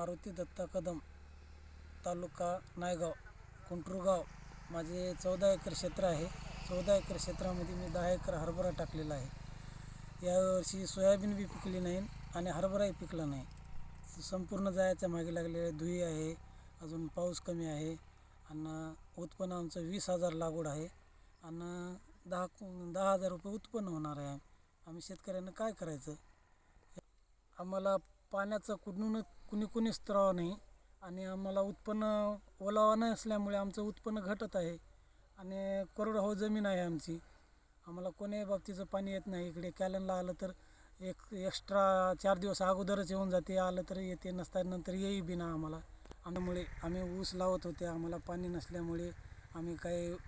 मारुती दत्ता कदम तालुका नायगाव कुंटूरगाव. माझे चौदा एकर क्षेत्र आहे. चौदा एकर क्षेत्रामध्ये मी दहा एकर हरभरा टाकलेला आहे. यावर्षी सोयाबीन बी पिकली नाही आणि हरभराही पिकला नाही. संपूर्ण जायच्या मागे लागलेले धुई आहे अजून पाऊस कमी आहे आणि उत्पन्न आमचं वीस हजार लागवड आहे आणि दहा दहा हजार रुपये उत्पन्न होणार आहे. आम्ही शेतकऱ्यांना काय करायचं? आम्हाला पाण्याचं कुठूनच कुणी कुणी त्राव नाही. आणि आम्हाला उत्पन्न ओलावा नाही असल्यामुळे आमचं उत्पन्न घटत आहे. आणि कोरडवाहू जमीन आहे आमची. आम्हाला कोण्याही बाबतीचं पाणी येत नाही. इकडे कॅलनला आलं तर एक एक्स्ट्रा चार दिवस अगोदरच येऊन जाते. आलं तर येते नसता नंतर येई बिना आम्हाला. आम्हाला आम्ही ऊस लावत होते. आम्हाला पाणी नसल्यामुळे आम्ही काही